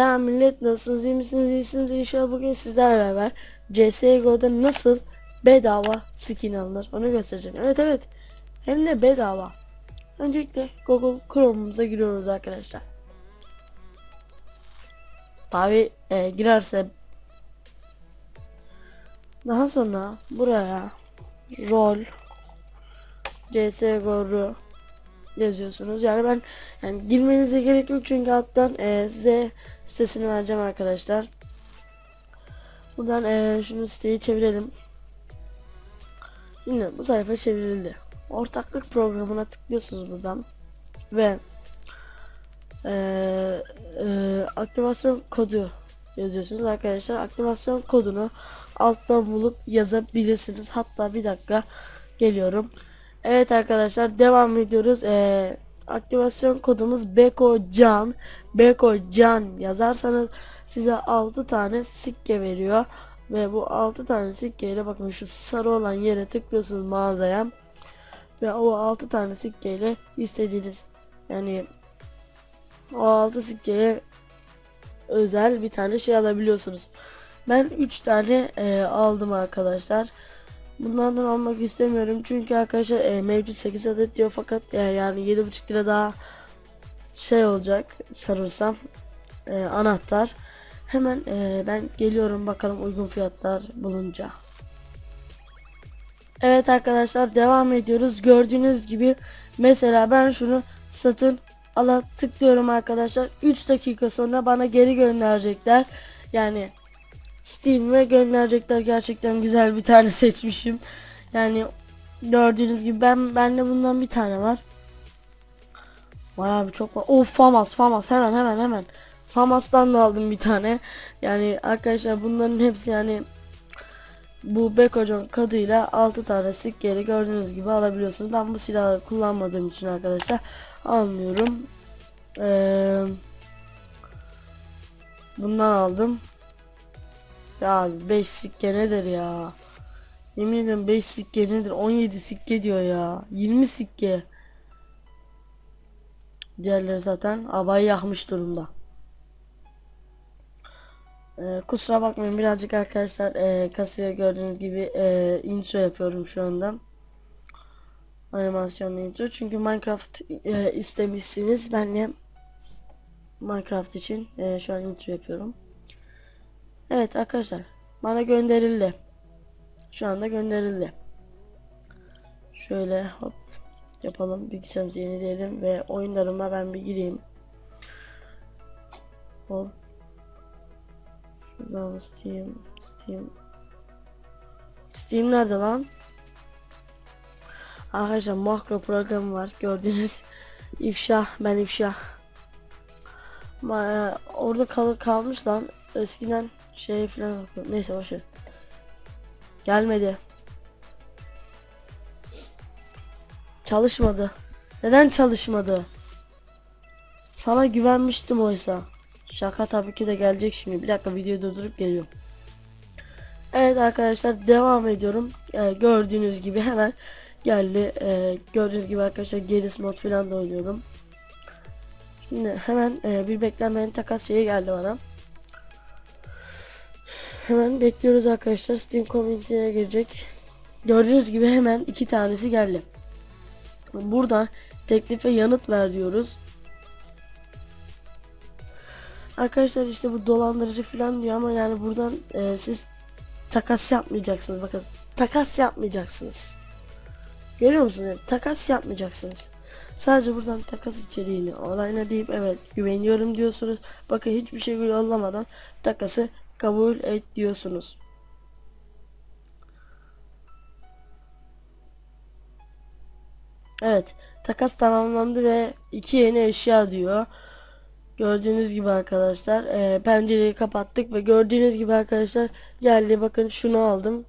Selam millet nasılsınız iyi misiniz iyisiniz inşallah bugün sizlerle beraber CSGO'da nasıl bedava skin alınır onu göstereceğim. Evet evet hem de bedava. Öncelikle Google Chrome'umuza giriyoruz arkadaşlar. Tabi e, girerse daha sonra buraya rol CSGO yazıyorsunuz. Yani ben yani girmenize gerek yok çünkü alttan e, size sitesini vereceğim arkadaşlar. Buradan e, şunu siteyi çevirelim. Şimdi bu sayfa çevrildi. Ortaklık programına tıklıyorsunuz buradan ve e, e, aktivasyon kodu yazıyorsunuz arkadaşlar. Aktivasyon kodunu alttan bulup yazabilirsiniz. Hatta bir dakika geliyorum. Evet arkadaşlar devam ediyoruz. Ee, aktivasyon kodumuz Beko Can. Beko Can yazarsanız size 6 tane sikke veriyor. Ve bu 6 tane sikkeyle bakın şu sarı olan yere tıklıyorsunuz mağazaya. Ve o 6 tane sikkeyle istediğiniz yani o 6 sikkeye özel bir tane şey alabiliyorsunuz. Ben 3 tane e, aldım arkadaşlar. Bunlardan almak istemiyorum çünkü arkadaşlar e, mevcut 8 adet diyor fakat e, yani 7.5 lira daha şey olacak sarırsam e, anahtar. Hemen e, ben geliyorum bakalım uygun fiyatlar bulunca. Evet arkadaşlar devam ediyoruz. Gördüğünüz gibi mesela ben şunu satın ala tıklıyorum arkadaşlar. 3 dakika sonra bana geri gönderecekler. Yani Steam'e gönderecekler. Gerçekten güzel bir tane seçmişim. Yani gördüğünüz gibi ben bende bundan bir tane var. Bayağı bir çok var. Of Famas Famas hemen hemen hemen. Famas'tan da aldım bir tane. Yani arkadaşlar bunların hepsi yani bu Bekocan kadıyla 6 tane sikkeli gördüğünüz gibi alabiliyorsunuz. Ben bu silahı kullanmadığım için arkadaşlar almıyorum. Ee, bundan aldım. Ya 5 sikke nedir ya? Yemin ederim 5 sikke nedir? 17 sikke diyor ya. 20 sikke. Diğerleri zaten abayı yakmış durumda. Ee, kusura bakmayın birazcık arkadaşlar e, kasaya gördüğünüz gibi e, intro yapıyorum şu anda. Animasyonlu intro. Çünkü Minecraft e, istemişsiniz. Ben de Minecraft için e, şu an intro yapıyorum. Evet arkadaşlar bana gönderildi. Şu anda gönderildi. Şöyle hop yapalım bilgisayarımızı yenileyelim ve oyunlarıma ben bir gireyim. Hop. Şuradan Steam, Steam. Steam nerede lan? Arkadaşlar makro programı var gördüğünüz ifşa ben ifşa. Ma e, orada kal kalmış lan eskiden şey falan yapıyorum. Neyse boşver. Gelmedi. Çalışmadı. Neden çalışmadı? Sana güvenmiştim oysa. Şaka tabii ki de gelecek şimdi. Bir dakika videoyu durdurup geliyorum. Evet arkadaşlar devam ediyorum. Ee, gördüğünüz gibi hemen geldi. Ee, gördüğünüz gibi arkadaşlar Geris mod falan da oynuyorum. Şimdi hemen e, bir beklenmeyen takas şeyi geldi bana. Hemen bekliyoruz arkadaşlar. Steam Community'ye girecek. Gördüğünüz gibi hemen iki tanesi geldi. Burada teklife yanıt ver diyoruz. Arkadaşlar işte bu dolandırıcı falan diyor ama yani buradan e, siz takas yapmayacaksınız. Bakın takas yapmayacaksınız. Görüyor musunuz? Yani, takas yapmayacaksınız. Sadece buradan takas içeriğini onayla deyip evet güveniyorum diyorsunuz. Bakın hiçbir şey yollamadan takası kabul et diyorsunuz. Evet takas tamamlandı ve iki yeni eşya diyor. Gördüğünüz gibi arkadaşlar e, pencereyi kapattık ve gördüğünüz gibi arkadaşlar geldi. Bakın şunu aldım.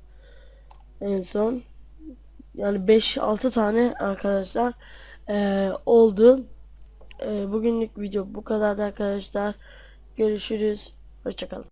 En son yani 5-6 tane arkadaşlar e, oldu. E, bugünlük video bu kadar arkadaşlar. Görüşürüz. Hoşçakalın